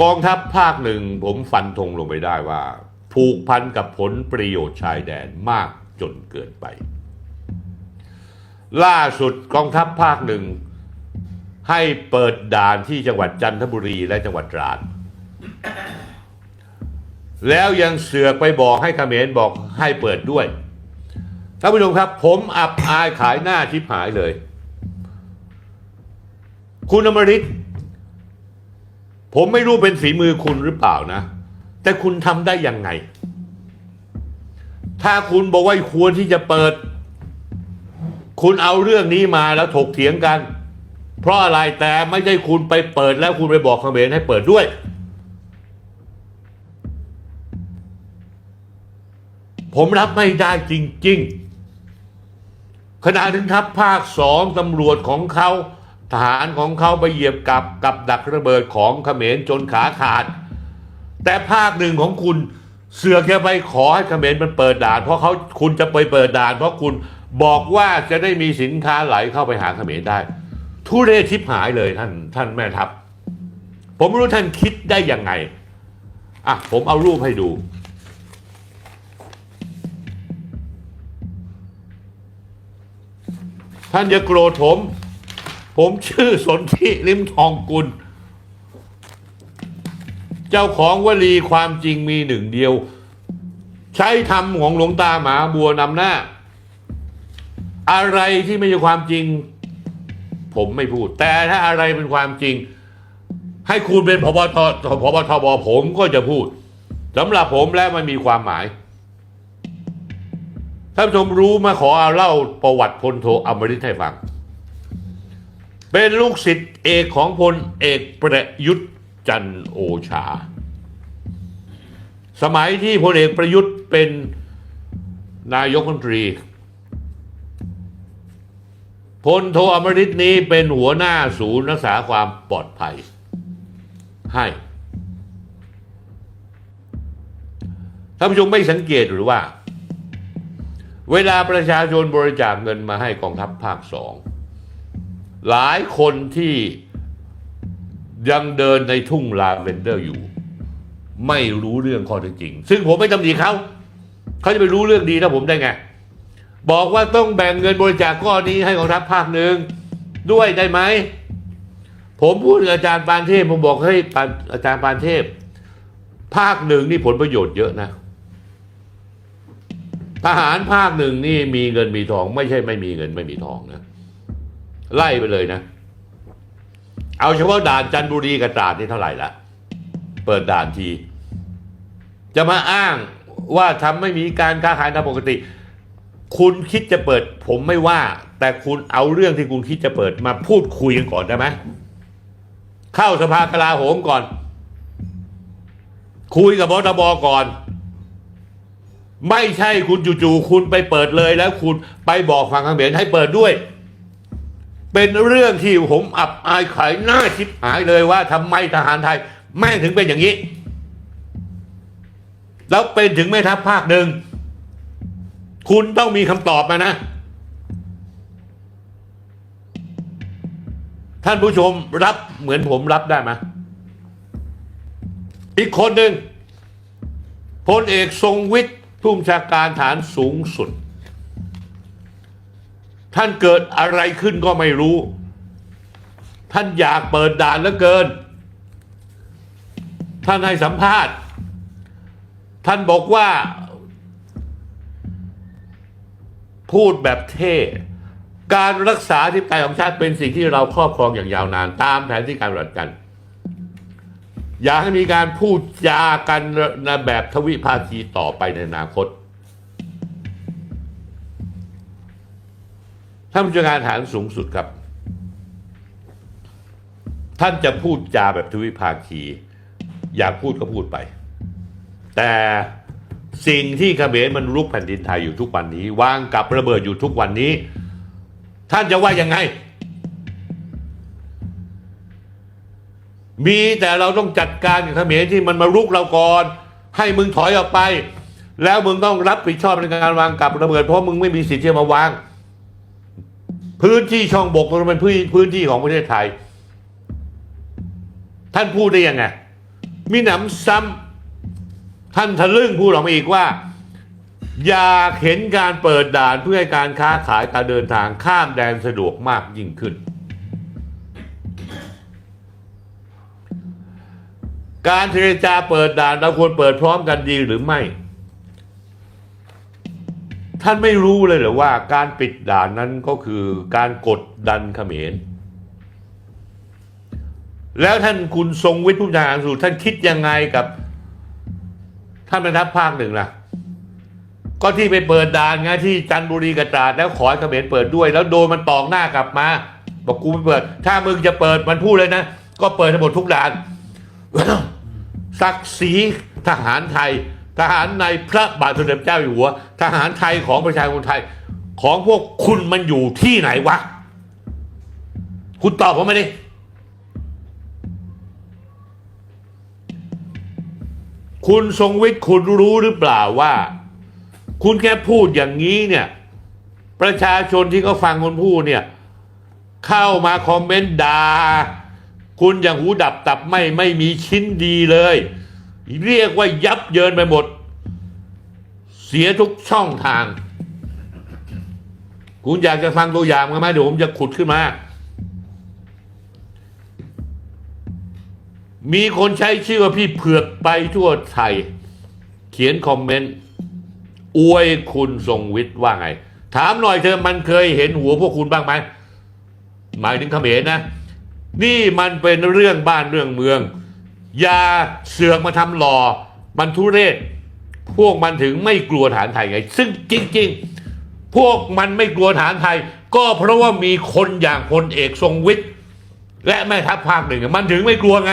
กองทัพภาคหนึ่งผมฟันธงลงไปได้ว่า ผูกพันกับผลประโยชน์ชายแดนมากจนเกินไป ล่าสุดกองทัพภาคหนึ่ง ให้เปิดด่านที่จังหวัดจันทบุรีและจังหวัดตราดแล้วยังเสือกไปบอกให้ขเขมรบอกให้เปิดด้วยท่านผู้ชมครับ ผมอับอายขายหน้าชิบหายเลย คุณอมริต ผมไม่รู้เป็นฝีมือคุณหรือเปล่านะ แต่คุณทำได้ยังไง ถ้าคุณบอกว่าควรที่จะเปิด คุณเอาเรื่องนี้มาแล้วถกเถียงกัน เพราะอะไรแต่ไม่ใช่คุณไปเปิดแล้วคุณไปบอกเขมรให้เปิดด้วย ผมรับไม่ได้จริง ๆขณะถึงทัพภาคสองตำรวจของเขา ทหารของเขาไปเหยียบกับกับดักระเบิดของเขมรจนขาขาด แต่ภาคหนึ่งของคุณเสือกจะไปขอให้เขมรมันเปิดด่าน เพราะเขาคุณจะไปเปิดด่าน เพราะคุณบอกว่าจะได้มีสินค้าไหลเข้าไปหาเขมรได้ ทุเรศชิบหายเลยท่านท่านแม่ทัพผมไม่รู้ท่านคิดได้ยังไงอะผมเอารูปให้ดูท่านอย่าโกรธผม ผมชื่อสนธิลิมทองกุล เจ้าของวลีความจริงมีหนึ่งเดียว ใช้ธรรมของหลวงตาหมาบัวนำหน้า อะไรที่ไม่ใช่ความจริง ผมไม่พูด แต่ถ้าอะไรเป็นความจริง ให้คุณเป็นพบทพบทบผมก็จะพูดสำหรับผมและมันมีความหมายท่านผู้ชมรู้มาขอเอาเล่าประวัติพลโทอมริตให้ฟัง เป็นลูกศิษย์เอกของพลเอกประยุทธ์จันโอชา สมัยที่พลเอกประยุทธ์เป็นนายกรัฐมนตรีพลโทอมริตนี้เป็นหัวหน้าศูนย์รักษาความปลอดภัย ให้ท่านผู้ชมไม่สังเกตหรือว่า เวลาประชาชนบริจาคเงินมาให้กองทัพภาคสอง หลายคนที่ยังเดินในทุ่งลาเวนเดอร์อยู่ ไม่รู้เรื่องข้อเท็จจริง ซึ่งผมไม่ตำหนิเขาเขาจะไปรู้เรื่องดีนะผมได้ไง บอกว่าต้องแบ่งเงินบริจาคก้อนนี้ให้กองทัพภาคหนึ่งด้วยได้ไหม ผมพูดกับอาจารย์ปานเทพผมบอกเฮ้อาจารย์ปานเทพ ภาคหนึ่งนี่ผลประโยชน์เยอะนะ ทหารภาคหนึ่งนี่มีเงินมีทอง ไม่ใช่ไม่มีเงินไม่มีทองนะ ไล่ไปเลยนะ เอาเฉพาะด่านจันทบุรีกับตราดนี่เท่าไหร่ละเปิดด่านที จะมาอ้างว่าทำไม่มีการค้าขายตามปกติ คุณคิดจะเปิด ผมไม่ว่า แต่คุณเอาเรื่องที่คุณคิดจะเปิดมาพูดคุยกันก่อนได้ไหมเข้าสภากลาโหมก่อน คุยกับบทบก่อน ไม่ใช่คุณจู่ๆคุณไปเปิดเลยแล้วคุณไปบอกฝั่งเขมรให้เปิดด้วย เป็นเรื่องที่ผมอับอายขายหน้าชิบหายเลยว่าทำไมทหารไทย แม่งถึงเป็นอย่างนี้ แล้วเป็นถึงแม่ทัพภาคหนึ่ง คุณต้องมีคำตอบมานะ ท่านผู้ชมรับเหมือนผมรับได้ไหมอีกคนหนึ่งพลเอกทรงวิทย์ผู้บัญชาการฐานสูงสุด ท่านเกิดอะไรขึ้นก็ไม่รู้ ท่านอยากเปิดด่านเหลือเกิน ท่านให้สัมภาษณ์ ท่านบอกว่า พูดแบบเท่ การรักษาทิพย์ใจของชาติเป็นสิ่งที่เราครอบครองอย่างยาวนาน ตามแผนที่การปฏิบัติกัน อยากให้มีการพูดจากันในแบบทวิภาคีต่อไปในอนาคต ท่านผู้จัดการฐานสูงสุดครับ ท่านจะพูดจาแบบทวิภาคี อยากพูดก็พูดไป แต่สิ่งที่เขมรมันรุกแผ่นดินไทยอยู่ทุกวันนี้ วางกับระเบิดอยู่ทุกวันนี้ ท่านจะว่ายังไง มีแต่เราต้องจัดการกับเขมรที่มันมารุกเราก่อน ให้มึงถอยออกไป แล้วมึงต้องรับผิดชอบในการวางกับระเบิดเพราะมึงไม่มีสิทธิ์ที่จะมาวาง พื้นที่ช่องบกมันเป็นพื้นพื้นที่ของประเทศไทย ท่านพูดได้ยังไงมีหนำซ้ำท่านทะลึ่งพูดออกมาอีกว่า อยากเห็นการเปิดด่านเพื่อให้การค้าขายการเดินทางข้ามแดนสะดวกมากยิ่งขึ้น การเจรจาเปิดด่านเราควรเปิดพร้อมกันดีหรือไม่ ท่านไม่รู้เลยเหรือว่าการปิดด่านนั้นก็คือการกดดันเขมร แล้วท่านคุณทรงวิทย์ผู้บัญชาการสูตรท่านคิดยังไงกับ ท่านแม่ทัพภาคหนึ่งล่ะ ก็ที่ไปเปิดด่านไงที่จันทบุรีกระตราดแล้วขอให้เขมรเปิดด้วย แล้วโดนมันตอกหน้ากลับมา บอกกูไม่เปิด ถ้ามึงจะเปิดมันพูดเลยนะ ก็เปิดทั้งหมดทุกด่านศักดิ์ศรีทหารไทย ทหารในพระบาทสมเด็จเจ้าอยู่หัว ทหารไทยของประชาชนไทย ของพวกคุณมันอยู่ที่ไหนวะ คุณตอบผมมาดิคุณทรงวิทย์คุณรู้หรือเปล่าว่า คุณแค่พูดอย่างนี้เนี่ย ประชาชนที่เขาฟังคุณพูดเนี่ย เข้ามาคอมเมนต์ด่าคุณอย่างหูดับตับไม่ไม่มีชิ้นดีเลย เรียกว่ายับเยินไปหมด เสียทุกช่องทาง คุณอยากจะฟังตัวอย่างไหมเดี๋ยวผมจะขุดขึ้นมา มีคนใช้ชื่อว่าพี่เผือกไปทั่วไทย เขียนคอมเมนต์อวยคุณทรงวิทย์ว่าไง ถามหน่อยเธอมันเคยเห็นหัวพวกคุณบ้างไหมหมายถึงเขมรนะ นี่มันเป็นเรื่องบ้านเรื่องเมือง อย่าเสือกมาทำหล่อมันทุเรศ พวกมันถึงไม่กลัวฐานไทยไง ซึ่งจริง ๆ พวกมันไม่กลัวฐานไทย ก็เพราะว่ามีคนอย่างพลเอกทรงวิทย์ และแม่ทัพภาคหนึ่ง มันถึงไม่กลัวไง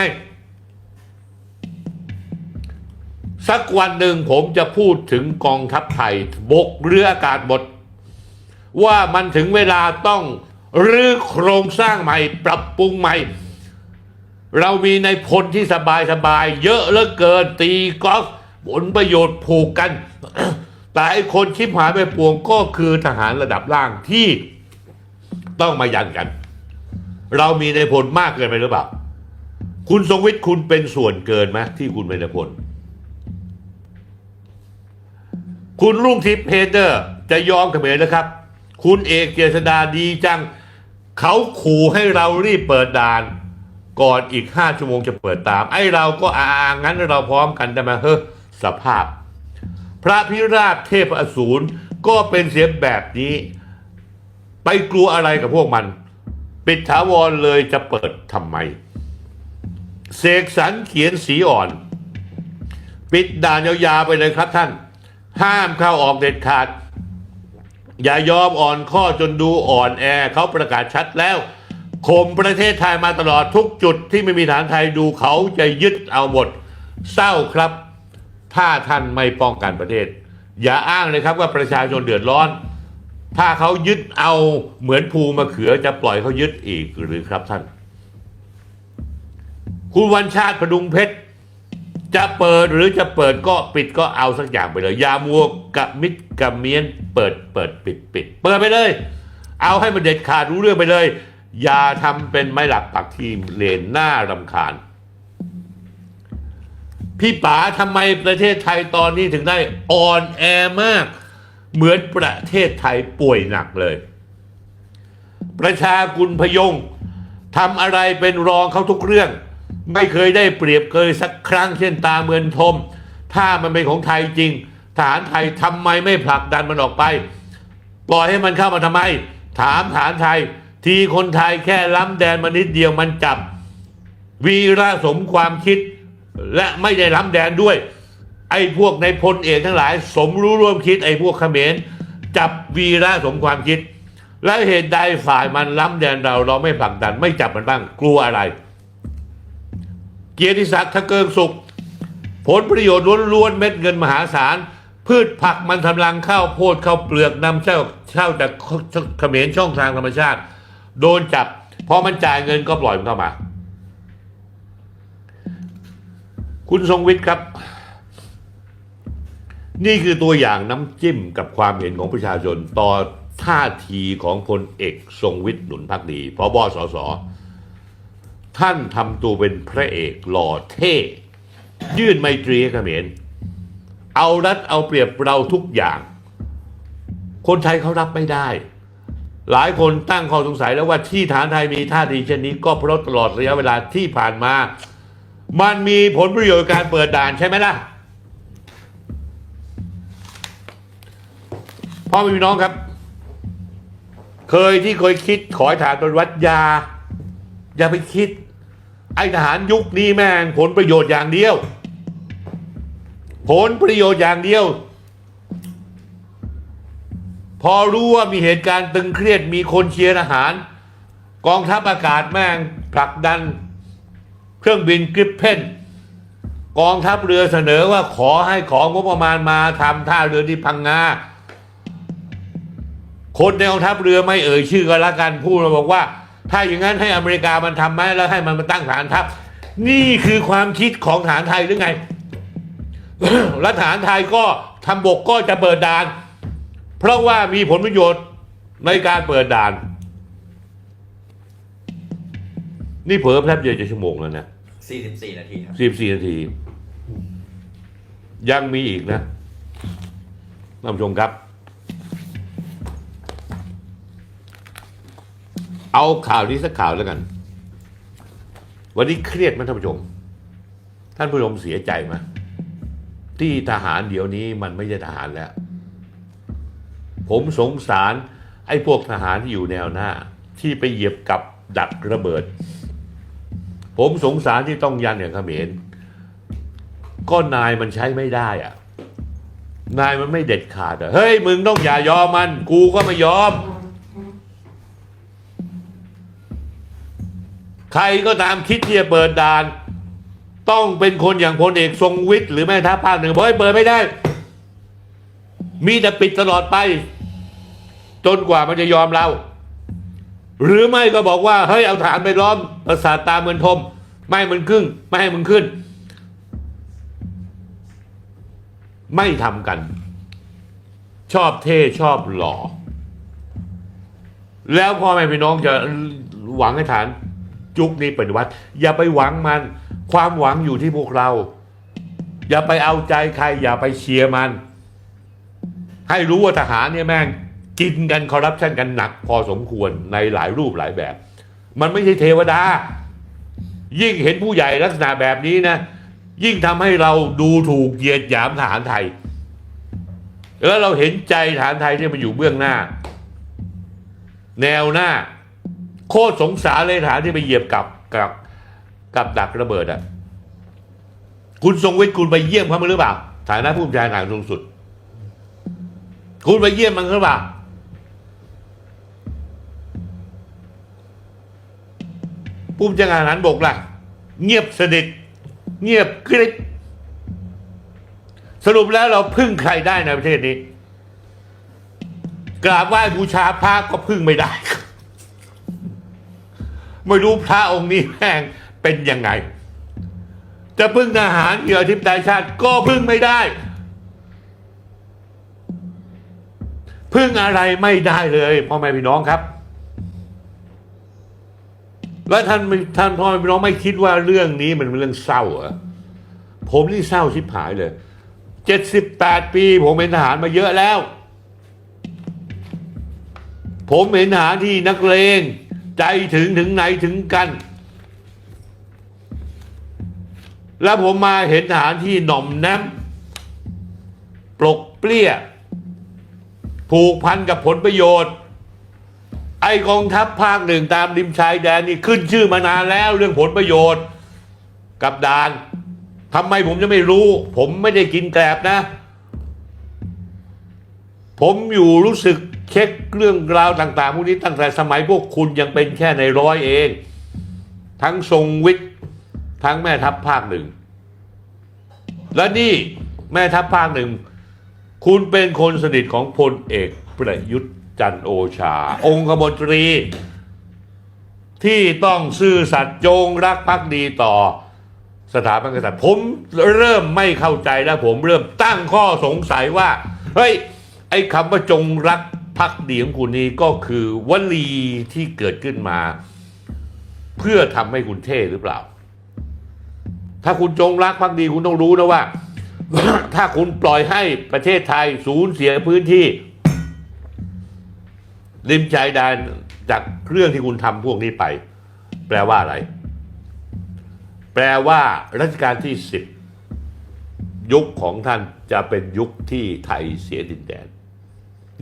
สักวันหนึ่งผมจะพูดถึงกองทัพไทย บกเรืออากาศหมดว่ามันถึงเวลาต้องรื้อโครงสร้างใหม่ ปรับปรุงใหม่ เรามีในพลที่สบายสบายๆเยอะเหลือเกินตีกอล์ฟผลประโยชน์ผูกกัน แต่ไอ้คนชิบหายไปปวงก็คือทหารระดับล่างที่ต้องมายันกัน เรามีในพลมากเกินไปหรือเปล่า คุณทรงวิทย์คุณเป็นส่วนเกินไหมที่คุณเป็นในพล คุณรุ่งทิพย์เพเตอร์จะยอมเขมรนะครับ คุณเอกเจษดาดีจัง เขาขู่ให้เรารีบเปิดด่าน ก่อนอีกห้าชั่วโมงจะเปิดตาม ไอ้เราก็อางั้นเราพร้อมกันได้ไหมเฮ้อสภาพ พระพิราบเทพอสูรก็เป็นเสียแบบนี้ ไปกลัวอะไรกับพวกมัน ปิดถาวรเลยจะเปิดทำไม เสกสรรเขียนสีอ่อน ปิดด่านยาวๆไปเลยครับท่าน ห้ามเข้าออกเด็ดขาด อย่ายอมอ่อนข้อจนดูอ่อนแอเขาประกาศชัดแล้ว ข่มประเทศไทยมาตลอดทุกจุดที่ไม่มีฐานไทยดูเขาจะยึดเอาหมดเศร้าครับ ถ้าท่านไม่ป้องกันประเทศ อย่าอ้างเลยครับว่าประชาชนเดือดร้อน ถ้าเขายึดเอาเหมือนภูมะเขือจะปล่อยเขายึดอีกหรือครับท่าน คุณวันชาติพดุงเพชรจะเปิดหรือจะเปิดก็ปิดก็เอาสักอย่างไปเลยยามัวกับมิดกับเมียน เปิดเปิดปิดปิดเปิดไปเลย เอาให้มันเด็ดขาดรู้เรื่องไปเลย อย่าทำเป็นไม่หลักปักทีมเลนหน้ารำคาญ พี่ป๋าทำไมประเทศไทยตอนนี้ถึงได้อ่อนแอมาก เหมือนประเทศไทยป่วยหนักเลย ประชากุลพยงทำอะไรเป็นรองเขาทุกเรื่อง ไม่เคยได้เปรียบเคยสักครั้งเช่นตาเมือนทม ถ้ามันเป็นของไทยจริงทหารไทยทำไมไม่ผลักดันมันออกไป ปล่อยให้มันเข้ามาทำไม ถามฐานไทย ทีคนไทยแค่ล้ำแดนมานิดเดียวมันจับ วีระสมความคิด และไม่ได้ล้ำแดนด้วย ไอ้พวกในพลเอกทั้งหลาย สมรู้ร่วมคิดไอ้พวกเขมรจับวีระสมความคิด แล้วเหตุใดฝ่ายมันล้ำแดนเราเราไม่ผลักดัน ไม่จับมันบ้างกลัวอะไร เกียรติศักดิ์ทะเกิงสุข ผลประโยชน์ล้วนๆเม็ดเงินมหาศาลพืชผักมันทำลังข้าวโพดข้าวเปลือกนำเช่าเช่าจากเขมรช่องทางธรรมชาติ โดนจับพอมันจ่ายเงินก็ปล่อยมันเข้ามา คุณทรงวิทย์ครับ นี่คือตัวอย่างน้ำจิ้มกับความเห็นของประชาชนต่อท่าทีของพลเอกทรงวิทย์หนุนพักดีพบสสท่านทำตัวเป็นพระเอกหล่อเท่ ยื่นไมตรีให้เขมรเอารัดเอาเปรียบเราทุกอย่าง คนไทยเขารับไม่ได้ หลายคนตั้งข้อสงสัยแล้วว่าที่ฐานไทยมีท่าทีเช่นนี้ ก็เพราะตลอดระยะเวลาที่ผ่านมา มันมีผลประโยชน์การเปิดด่านใช่ไหมล่ะพ่อพี่น้องครับ เคยที่เคยคิดขอฐานปฏิวัติยา อย่าไปคิด ไอทหารยุคนี้แม่งผลประโยชน์อย่างเดียว ผลประโยชน์อย่างเดียว พอรู้ว่ามีเหตุการณ์ตึงเครียดมีคนเชียร์ทหาร กองทัพอากาศแม่งผลักดัน เครื่องบินกริปเพนกองทัพเรือเสนอว่าขอให้ของงบประมาณมาทำท่าเรือที่พังงาคนในกองทัพเรือไม่เอ่ยชื่อก็แล้วกันพูดมาบอกว่า ถ้าอย่างนั้นให้อเมริกามันทำไหมแล้วให้มันมาตั้งฐานทัพ นี่คือความคิดของฐานไทยหรือไงและฐานไทยก็ทำบกก็จะเปิดด่าน เพราะว่ามีผลประโยชน์ในการเปิดด่าน นี่เผลอแป๊บเดียวจะชั่วโมงแล้วนะ44 นาทีครับ สิบสี่นาที ยังมีอีกนะท่านผู้ชมครับ เอาข่าวนี้สักข่าวแล้วกัน วันนี้เครียดไหมท่านผู้ชม ท่านผู้ชมเสียใจไหมที่ทหารเดี๋ยวนี้มันไม่ใช่ทหารแล้ว ผมสงสารไอ้พวกทหารที่อยู่แนวหน้า ที่ไปเหยียบกับดักระเบิด ผมสงสารที่ต้องยันอย่างเขมรก็นายมันใช้ไม่ได้อะนายมันไม่เด็ดขาดอะเฮ้ยมึงต้องอย่ายอมมัน กูก็ไม่ยอม ใครก็ตามคิดที่จะเปิดด่าน ต้องเป็นคนอย่างพลเอกทรงวิทย์หรือแม่ทัพภาคหนึ่งบอกให้เปิดไม่ได้ มีแต่ปิดตลอดไป จนกว่ามันจะยอมเรา หรือไม่ก็บอกว่าเฮ้ยเอาฐานไปล้อมประสาทตาเมือนทม ไม่ให้มันขึ้น ไม่ให้มันขึ้น ไม่ทำกัน ชอบเท่ชอบหล่อ แล้วพ่อแม่พี่น้องจะหวังให้ฐานจุกนี้ปฏิวัติอย่าไปหวังมัน ความหวังอยู่ที่พวกเรา อย่าไปเอาใจใคร อย่าไปเชียร์มัน ให้รู้ว่าทหารเนี่ยแม่ง กินกันคอร์รัปชันกันหนักพอสมควรในหลายรูปหลายแบบ มันไม่ใช่เทวดา ยิ่งเห็นผู้ใหญ่ลักษณะแบบนี้นะ ยิ่งทำให้เราดูถูกเหยียดหยามทหารไทย แล้วเราเห็นใจทหารไทยที่มันอยู่เบื้องหน้า แนวหน้า โคตรสงสารเลยทหารที่ไปเหยียบกับกับกับดักระเบิดอะคุณทรงวิทย์คุณไปเยี่ยมเขามั้ยหรือเปล่าฐานะผู้บัญชาการสูงสุด คุณไปเยี่ยมมันหรือเปล่า ผู้บัญชาการทหารบกล่ะ เงียบสนิทเงียบกริบสรุปแล้วเราพึ่งใครได้ในประเทศนี้ กราบไหว้บูชาพระก็พึ่งไม่ได้ ไม่รู้พระองค์นี้แม่งเป็นยังไง จะพึ่งทหารเหยื่อทิพย์ชาติก็พึ่งไม่ได้พึ่งอะไรไม่ได้เลยพ่อแม่พี่น้องครับ แล้วท่านท่านพ่อแม่พี่น้องไม่คิดว่าเรื่องนี้มันเป็นเรื่องเศร้าเหรอผมนี่เศร้าชิบหายเลยเจ็ดสิบแปดปี ผมเป็นทหารมาเยอะแล้ว ผมเห็นทหารที่นักเลงใจถึงถึงไหนถึงกัน แล้วผมมาเห็นทหารที่หน่อมแนมปลกเปลี้ยผูกพันกับผลประโยชน์ ไอกองทัพภาคหนึ่งตามริมชายแดนนี่ขึ้นชื่อมานานแล้วเรื่องผลประโยชน์กับดานทำไมผมจะไม่รู้ ผมไม่ได้กินแกลบนะ ผมอยู่รู้สึกเช็คเรื่องราวต่างๆพวกนี้ตั้งแต่สมัยพวกคุณยังเป็นแค่ในร้อยเอง ทั้งทรงวิทย์ ทั้งแม่ทัพภาคหนึ่ง และนี่แม่ทัพภาคหนึ่ง คุณเป็นคนสนิทของพลเอกประยุทธ์ จันโอชา องคมนตรี ที่ต้องซื่อสัตย์จงรักภักดีต่อสถาบันกษัตริย์ผมเริ่มไม่เข้าใจแล้วผมเริ่มตั้งข้อสงสัยว่า เฮ้ย ไอ้คำว่าจงรักภักดีของคุณนี้ก็คือวลีที่เกิดขึ้นมา เพื่อทำให้คุณเท่หรือเปล่า ถ้าคุณจงรักภักดีคุณต้องรู้นะว่า ถ้าคุณปล่อยให้ประเทศไทยสูญเสียพื้นที่ ริมชายแดนจากเรื่องที่คุณทำพวกนี้ไป แปลว่าอะไร แปลว่ารัชกาลที่สิบยุคของท่านจะเป็นยุคที่ไทยเสียดินแดน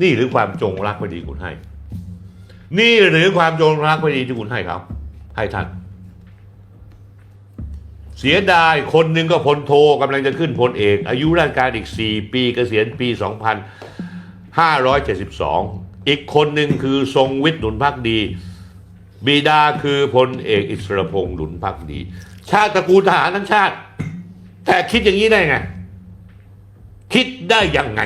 นี่หรือความจงรักภักดีคุณให้ นี่หรือความจงรักภักดีที่คุณให้เขาให้ท่าน เสียดายคนหนึ่งก็พลโทกำลังจะขึ้นพลเอก อายุราชการอีก 4 ปีเกษียณปี 2572 อีกคนหนึ่งคือทรงวิทย์หนุนพักดี บิดาคือพลเอกอิสรพงษ์หนุนพักดี ชาติตระกูลทหารทั้งชาติ แต่คิดอย่างนี้ได้ไง คิดได้ยังไง